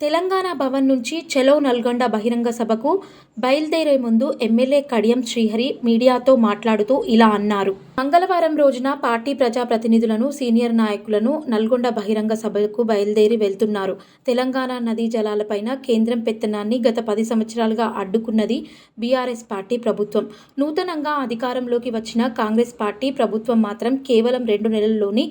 తెలంగాణ భవన్ నుంచి చెలో నల్గొండ బహిరంగ సభకు బయలుదేరే ముందు ఎమ్మెల్యే కడియం శ్రీహరి మీడియాతో మాట్లాడుతూ ఇలా అన్నారు. మంగళవారం రోజున పార్టీ ప్రజాప్రతినిధులను సీనియర్ నాయకులను నల్గొండ బహిరంగ సభకు బయలుదేరి వెళ్తున్నారు. తెలంగాణ నదీ జలాలపైన కేంద్రం పెత్తనాన్ని గత పది సంవత్సరాలుగా అడ్డుకున్నది బీఆర్ఎస్ పార్టీ ప్రభుత్వం. నూతనంగా అధికారంలోకి వచ్చిన కాంగ్రెస్ పార్టీ ప్రభుత్వం మాత్రం కేవలం రెండు నెలల్లోని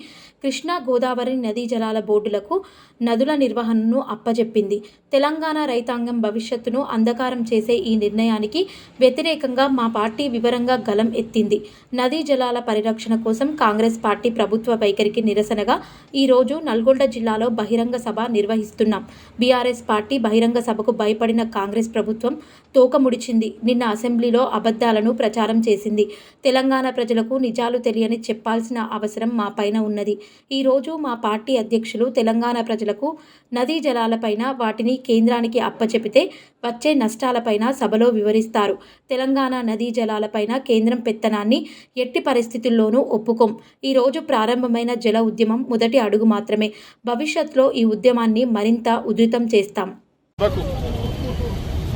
కృష్ణా గోదావరి నదీ జలాల బోర్డులకు నదుల నిర్వహణను అప్పజెప్పింది. తెలంగాణ రైతాంగం భవిష్యత్తును అంధకారం చేసే ఈ నిర్ణయానికి వ్యతిరేకంగా మా పార్టీ వివరంగా గలం ఎత్తింది. నదీ జలాల పరిరక్షణ కోసం కాంగ్రెస్ పార్టీ ప్రభుత్వ వైఖరికి నిరసనగా ఈరోజు నల్గొండ జిల్లాలో బహిరంగ సభ నిర్వహిస్తున్నాం. బీఆర్ఎస్ పార్టీ బహిరంగ సభకు భయపడిన కాంగ్రెస్ ప్రభుత్వం తోక ముడిచింది నిన్న అసెంబ్లీలో అబద్ధాలను ప్రచారం చేసింది. తెలంగాణ ప్రజలకు నిజాలు తెలియని చెప్పాల్సిన అవసరం మా పైన ఉన్నది. ఈరోజు మా పార్టీ అధ్యక్షులు తెలంగాణ ప్రజలకు నదీ జలాలపైన వాటిని కేంద్రానికి అప్పచెపితే వచ్చే నష్టాలపైన సభలో వివరిస్తారు. తెలంగాణ నదీ జలాలపైన కేంద్రం పెత్తనాన్ని ఎట్టి పరిస్థితుల్లోనూ ఒప్పుకోం. ఈరోజు ప్రారంభమైన జల ఉద్యమం మొదటి అడుగు మాత్రమే. భవిష్యత్తులో ఈ ఉద్యమాన్ని మరింత ఉధృతం చేస్తాం.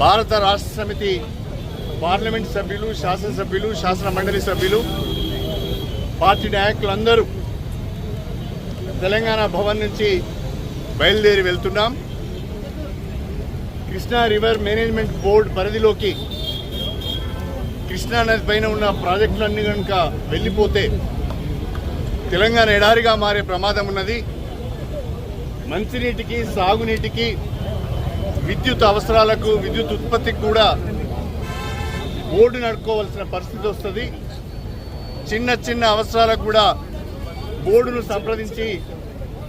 భారత రాష్ట్ర సమితి పార్లమెంట్ సభ్యులు శాసనసభ్యులు శాసన మండలి సభ్యులు పార్టీ నాయకులందరూ తెలంగాణ భవన్ నుంచి బయలుదేరి వెళ్తున్నాం. కృష్ణా రివర్ మేనేజ్మెంట్ బోర్డు పరిధిలోకి కృష్ణా నది పైన ఉన్న ప్రాజెక్టులన్నీ కనుక వెళ్ళిపోతే తెలంగాణ ఎడారిగా మారే ప్రమాదం ఉన్నది. మంచినీటికి సాగునీటికి విద్యుత్ అవసరాలకు విద్యుత్ ఉత్పత్తికి కూడా బోర్డు నడుపుకోవాల్సిన పరిస్థితి వస్తుంది. చిన్న చిన్న అవసరాలకు కూడా బోర్డును సంప్రదించి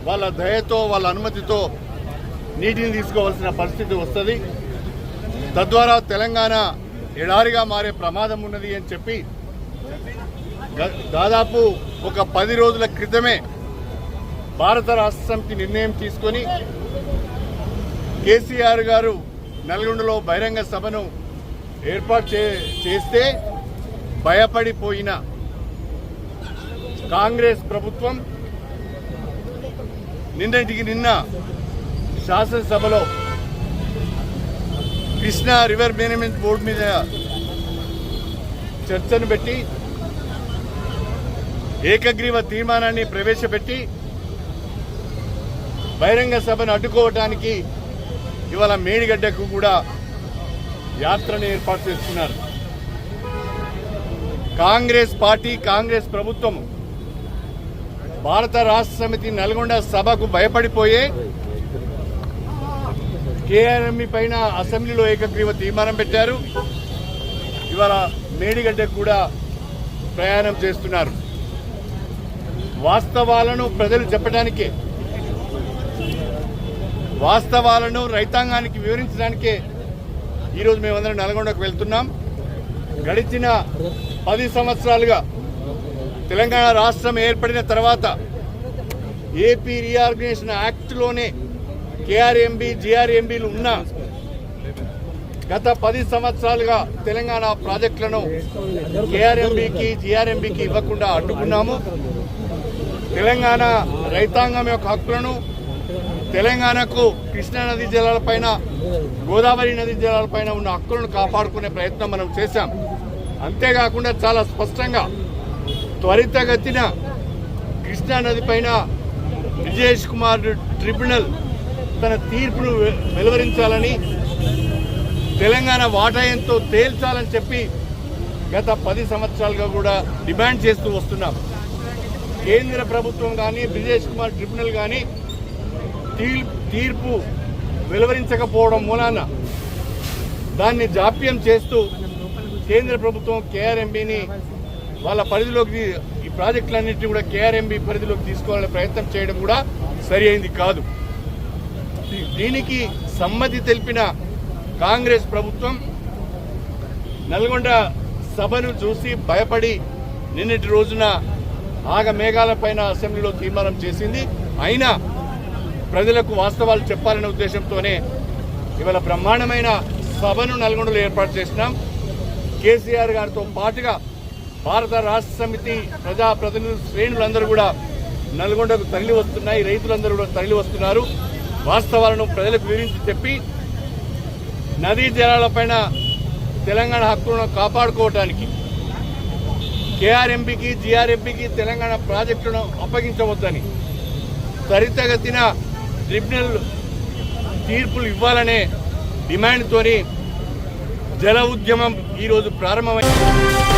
వాళ్ళ దయతో వాళ్ళ అనుమతితో నీటిని తీసుకోవాల్సిన పరిస్థితి వస్తుంది. తద్వారా తెలంగాణ ఎడారిగా మారే ప్రమాదం ఉన్నది అని చెప్పి దాదాపు ఒక పది రోజుల క్రితమే భారత రాష్ట్ర సమితి నిర్ణయం తీసుకొని కేసీఆర్ గారు నల్గొండలో బహిరంగ సభను ఏర్పాటు చే చేస్తే భయపడిపోయిన కాంగ్రెస్ ప్రభుత్వం నిన్నటికి నిన్న శాసనసభలో కృష్ణా రివర్ మేనేజ్మెంట్ బోర్డు మీద చర్చను పెట్టి ఏకగ్రీవ తీర్మానాన్ని ప్రవేశపెట్టి బహిరంగ సభను అడ్డుకోవటానికి ఇవాళ మేడిగడ్డకు కూడా యాత్రను ఏర్పాటు చేస్తున్నారు. కాంగ్రెస్ పార్టీ కాంగ్రెస్ ప్రభుత్వం భారత రాష్ట్ర సమితి నల్గొండ సభకు భయపడిపోయే కేఆర్ఎంఈ పైన అసెంబ్లీలో ఏకగ్రీవ తీర్మానం పెట్టారు. ఇవాళ మేడిగడ్డకు కూడా ప్రయాణం చేస్తున్నారు. వాస్తవాలను ప్రజలు చెప్పడానికే వాస్తవాలను రైతాంగానికి వివరించడానికే ఈరోజు మేమందరం నల్గొండకు వెళ్తున్నాం. గడిచిన పది సంవత్సరాలుగా తెలంగాణ రాష్ట్రం ఏర్పడిన తర్వాత ఏపీ రీఆర్గనైజేషన్ యాక్ట్లోనే కేఆర్ఎంబి జిఆర్ఎంబీలు ఉన్న గత పది సంవత్సరాలుగా తెలంగాణ ప్రాజెక్టులను కేఆర్ఎంబికి జిఆర్ఎంబికి ఇవ్వకుండా అడ్డుకున్నాము. తెలంగాణ రైతాంగం యొక్క హక్కులను తెలంగాణకు కృష్ణానదీ జలాలపైన గోదావరి నదీ జలాలపైన ఉన్న హక్కులను కాపాడుకునే ప్రయత్నం మనం చేశాం. అంతేకాకుండా చాలా స్పష్టంగా త్వరితగతిన కృష్ణా నది పైన బ్రిజేష్ కుమార్ ట్రిబ్యునల్ తన తీర్పును వెలువరించాలని తెలంగాణ వాటాయంతో తేల్చాలని చెప్పి గత పది సంవత్సరాలుగా కూడా డిమాండ్ చేస్తూ వస్తున్నాం. కేంద్ర ప్రభుత్వం కానీ బ్రిజేష్ కుమార్ ట్రిబ్యునల్ కానీ తీర్- తీర్పు వెలువరించకపోవడం మూలాన దాన్ని జాప్యం చేస్తూ కేంద్ర ప్రభుత్వం కేఆర్ఎంబిని వాళ్ళ పరిధిలోకి ఈ ప్రాజెక్టులన్నింటినీ కూడా కేఆర్ఎంబి పరిధిలోకి తీసుకోవాలనే ప్రయత్నం చేయడం కూడా సరి కాదు. దీనికి సమ్మతి తెలిపిన కాంగ్రెస్ ప్రభుత్వం నల్గొండ సభను చూసి భయపడి నిన్నటి రోజున ఆగమేఘాల పైన అసెంబ్లీలో తీర్మానం చేసింది. అయినా ప్రజలకు వాస్తవాలు చెప్పాలనే ఉద్దేశంతోనే ఇవాళ బ్రహ్మాండమైన సభను నల్గొండలో ఏర్పాటు చేసినాం. కేసీఆర్ గారితో పాటుగా భారత రాష్ట్ర సమితి ప్రజాప్రతినిధులు శ్రేణులందరూ కూడా నల్గొండకు తరలి వస్తున్నాయి రైతులందరూ కూడా తరలి వస్తున్నారు వాస్తవాలను ప్రజలకు వివరించి చెప్పి నదీ జలాలపైన తెలంగాణ హక్కులను కాపాడుకోవటానికి కేఆర్ఎంపీకి జీఆర్ఎంపీకి తెలంగాణ ప్రాజెక్టులను అప్పగించవద్దని త్వరితగతిన ట్రిబ్యునల్ తీర్పులు ఇవ్వాలనే డిమాండ్తోని జల ఉద్యమం ఈరోజు ప్రారంభమైంది